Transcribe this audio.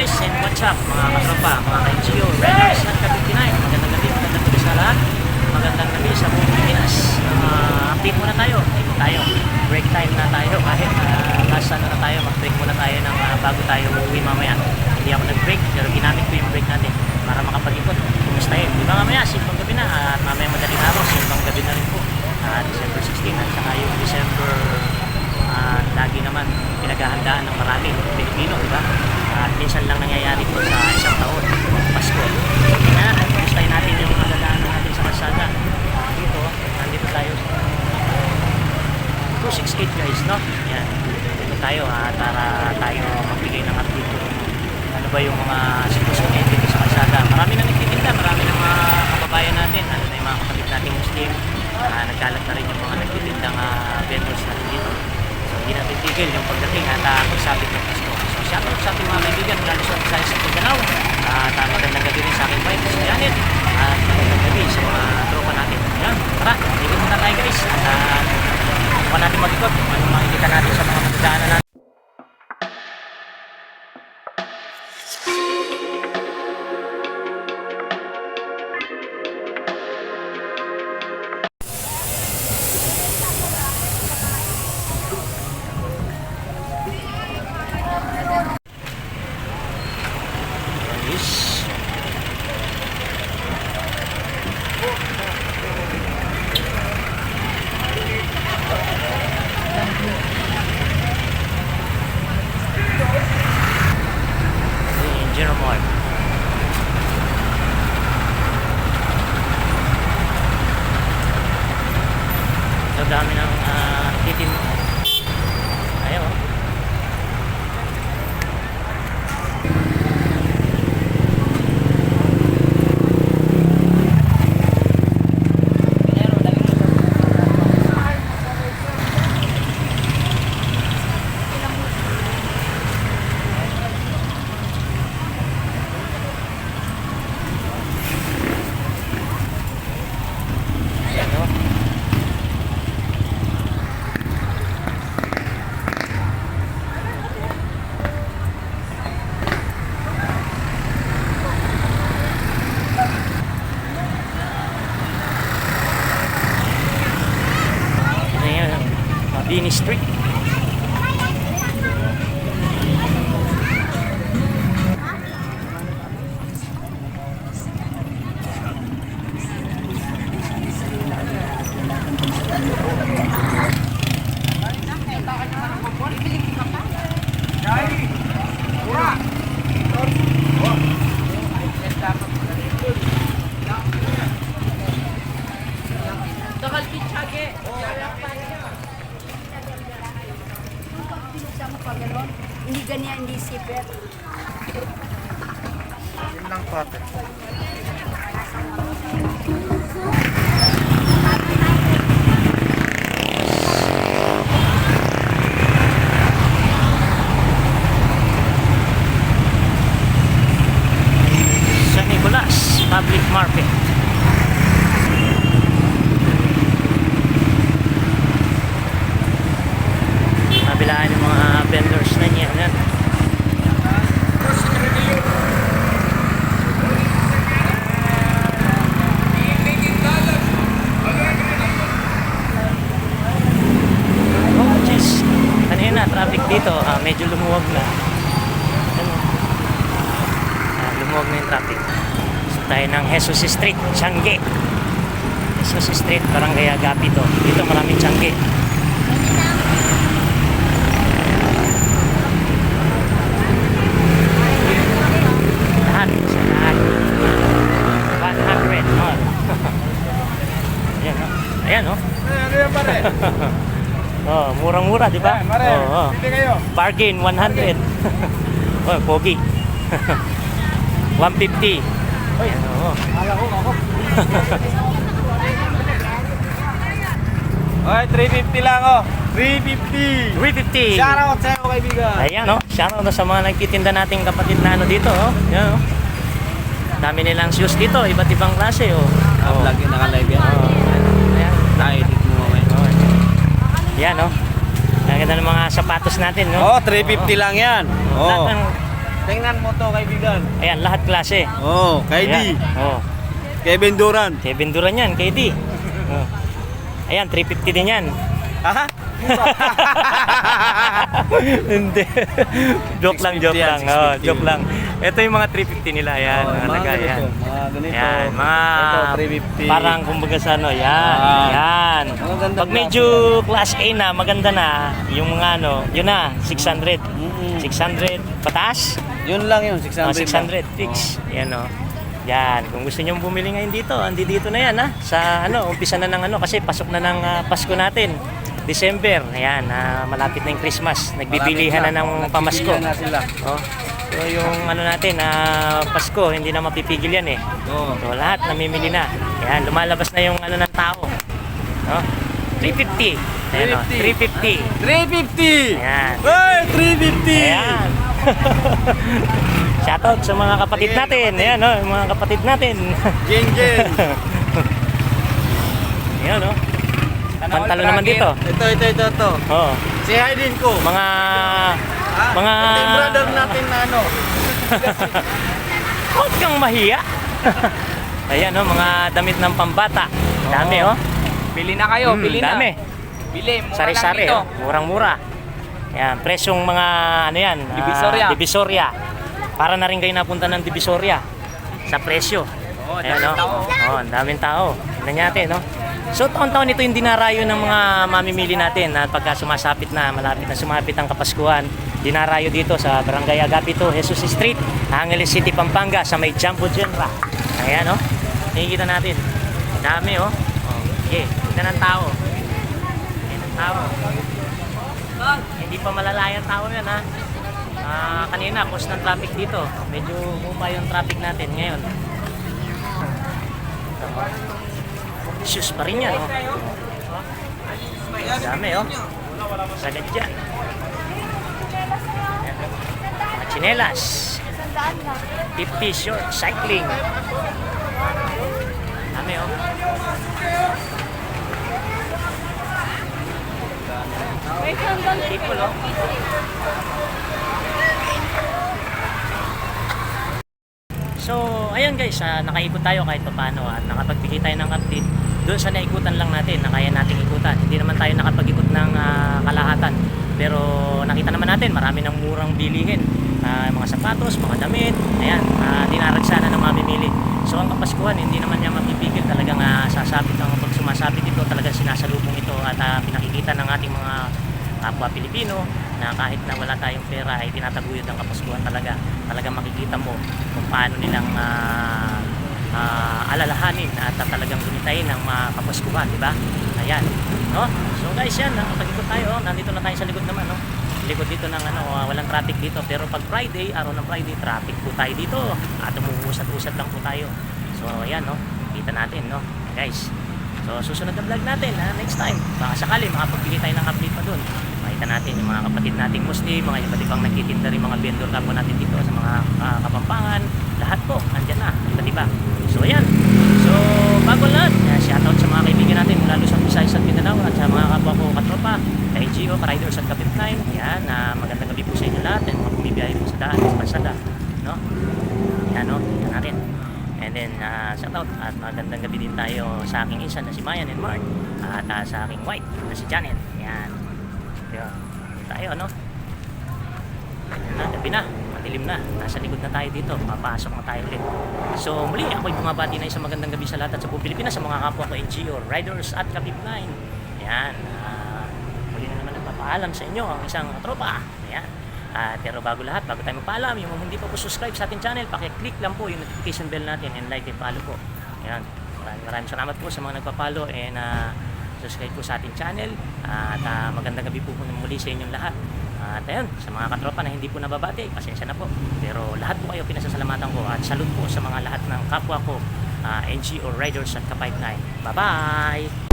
And what's up mga katropa, mga ka-NGO, Renars at Kabit-Pinay. Magandang gabi, magandang gabi sa lahat. Magandang gabi sa buong Pilipinas. Uh, update muna tayo. Ito tayo. Break time na tayo kahit uh, last ano na tayo, mag-break muna tayo ng uh, bago tayo uuwi mamaya. Hindi ako nag-break pero ginamit ko yung break natin para makapag-ikot. Kumusta yun? Di ba mamaya, simpang gabi na at mamaya madaling araw, simpang gabi na rin po. Uh, December 16 at saka yung December at lagi naman pinaghahandaan ng marami Pilipino, di ba? At minsan lang nangyayari po sa isang taon, Pasko. Natin, kumustahin natin yung nadadaanan natin sa kalsada. Ah, dito, nandito tayo sa 268 guys, no? Yan. Dito tayo ha, para tayo magbigay ng update ano ba yung mga sitwasyon dito sa kalsada. Marami na nagtitinda, marami ng mga kababayan natin, ano na yung mga kapatid nating Muslim. Ah, nagkalat na rin yung mga nagtitindang uh, vendors natin dito. So hindi natin tigil yung pagdating at uh, pagsabit ng Pasko. Shoutout sa ating mga kaibigan, lalo sa Visayas sa Mindanao. At uh, magandang gabi rin sa aking wife, si Janet. At magandang gabi sa mga tropa natin. Yan, tara, ikot muna tayo guys. At uh, Bukan natin mag-ikot ano makikita natin sa mga magdaanan natin. Dami ng uh, Yun lang po ate. Public Market. Kabilaan yung mga vendors na niya. Yan. Oh, jeez. Kanina, traffic dito. ah, medyo lumuwag na. Ano? Ah, lumuwag na yung traffic. Gusto tayo ng Jesus Street, Changi. Jesus Street, parang kaya gapi to. Dito maraming Changi. Lahat, sa lahat. 100 all. Ayan, oh. Ayan, oh. Ano yan pare? Oh, murang-mura, di ba? Oh, oh. Hindi kayo. Bargain, 100. oh, pogi. 150. Ayan, oh. Kala ko ako. Okay, 350 lang oh. 350. 350. Shout out sa'yo kaibigan. Ayan, oh. Shoutout na sa mga nagtitinda nating kapatid na ano dito, oh. Yan, oh. Dami nilang shoes dito, iba't ibang klase, oh. Ah, oh. vlog yung naka-live yan. Oh. Ayan. Na-edit mo mamaya. Oh. Yan, oh. Ganda ng mga sapatos natin, no? Oh, 350 lang yan. Lahat Oh. ng Tingnan mo to, kaibigan. Ayan, lahat klase. Oh, Ayan. Oh. Kevin Durant. Kevin Durant yan, KD. Oh. Ayan, 350 din yan. Ha? Hindi. joke lang, joke 650 yan, lang. Oh, 650. joke lang. Ito yung mga 350 nila. Yan, Oh, mga taga. ganito, Yan. Mga ganito. Yan, mga Ito, 350. parang kumbaga sa ano, yan, Ah. yan. Pag medyo class A na, maganda na, yung mga ano, yun na, 600. Mm-mm. 600 pataas? Yun lang yun, 600. Oh, 600 fix. Yan o. Yan, kung gusto niyo bumili ngayon dito, andi dito na yan ha. Sa ano, umpisa na ng ano kasi pasok na ng ah, Pasko natin. December, ayan, ah, malapit na yung Christmas. Nagbibilihan na ng pamasko. Na sila. Oh. So yung ano natin, ah, Pasko, hindi na mapipigil yan eh. Oo. So lahat namimili na. Ayan, lumalabas na yung ano ng tao. No? 350. Ayan, oh, 350. 350! Ayan. Hey, 350! Ayan. Shoutout sa mga kapatid Sige, natin. kapatid. Ayan, oh, yung mga kapatid natin. Jen Jen! Ayan, oh. Pantalo naman dito. Ito, ito, ito, ito. Oh, Si Haydin ko. mga Mga yung brother natin na ano. Huwag kang mahiya. Ayan, oh, mga damit ng pambata. Dami, oh. Bili na kayo, Mm, bili na. dami. Bili, mura Sari-sari, lang oh. Murang-mura. Ayan, presyong mga ano yan, ah, Divisoria. Divisoria. Para na rin kayo napunta ng Divisoria sa presyo. Oo, Ayan, daming no? tao. Oh, ang daming tao. Tingnan natin, no? So, taon-taon ito yung dinarayo ng mga mamimili natin at pagka sumasapit na, malapit na sumapit ang Kapaskuhan, dinarayo dito sa Barangay Agapito, Jesus Street, Angeles City, Pampanga, sa may Jumbo Genra. Ayan, no? Nakikita natin. Dami, oh. oh okay, tignan ng tao. Ayan ang tao. Hindi pa malalaya ang tao yan, ha? Ah, kanina, cause ng traffic dito. Medyo bumaba yung traffic natin ngayon. Shoes pa rin yan, oh. Dami, oh. Sagad dyan. Chinelas. 50 short cycling. Dami, oh. People, oh. So, ayun guys, ah, nakaikot tayo kahit pa paano at nakapagbigay tayo ng update doon sa naikutan lang natin na kaya nating ikutan. Hindi naman tayo nakapag-ikot ng ah, kalahatan. Pero nakita naman natin, marami ng murang bilihin. Ah, mga sapatos, mga damit, ayan, uh, dinaragsana ng mamimili. So ang kapaskuhan, hindi naman niya mapipigil talagang ah, sasabit ang pag sumasabit ito, talagang sinasalubong ito at ah, pinakikita ng ating mga kapwa Pilipino na kahit na wala tayong pera ay tinataguyod ang kapaskuhan talaga. Talagang makikita mo kung paano nilang ah, ah, alalahanin at talagang gunitahin ang mga kapaskuhan, di ba? Ayan, no? So guys, yan, nakapag-ikot tayo, oh. nandito na tayo sa likod naman, no? Likod dito ng ano, ah, walang traffic dito. Pero pag Friday, araw ng Friday, traffic po tayo dito. At umuusat-usat lang po tayo. So ayan, no? Kita natin, no? Guys, So susunod na vlog natin ha, next time. Baka sakali makapagbigay tayo ng update pa doon. Makita natin yung mga kapatid nating Muslim, mga iba't ibang nagtitinda rin mga vendor kapwa natin dito sa mga ah, kapampangan. Lahat po, andyan na, iba't iba. So ayan. So bago lahat, uh, shoutout sa mga kaibigan natin mula Luzon, Visayas at Mindanao at sa mga kapwa ko katropa, kay Gio, Riders at Kapit Time. Yan, na magandang gabi po sa inyo lahat at mga bumibiyahe po sa daan, sa pasada. No? Yan, no? Yan natin. And then, uh, shout out at magandang gabi din tayo sa aking isa na si Mayan and Mark at uh, sa aking white na si Janet. Yan. Yan. Yan tayo, ano? Yan na, gabi na. Madilim na. Nasa likod na tayo dito. Papasok na tayo ulit. So, muli, ako'y bumabati na isang magandang gabi sa lahat at sa buong Pilipinas, sa mga kapwa ko NGO, Riders at Kapip 9. Yan. Uh, muli na naman nagpapaalam sa inyo ang isang tropa. Yan. Ah, pero bago lahat, bago tayo magpaalam, yung mga hindi pa po subscribe sa ating channel, paki-click lang po yung notification bell natin and like and follow po. Ayan. Maraming maraming salamat po sa mga nagpa-follow and ah, subscribe po sa ating channel. At ah, magandang gabi po muli sa inyong lahat. Ah, At ayun, sa mga katropa na hindi po nababati, pasensya na po. Pero lahat po kayo pinasasalamatan ko at salute po sa mga lahat ng kapwa ko, ah, NGO Riders at Kapayt 9. Bye-bye!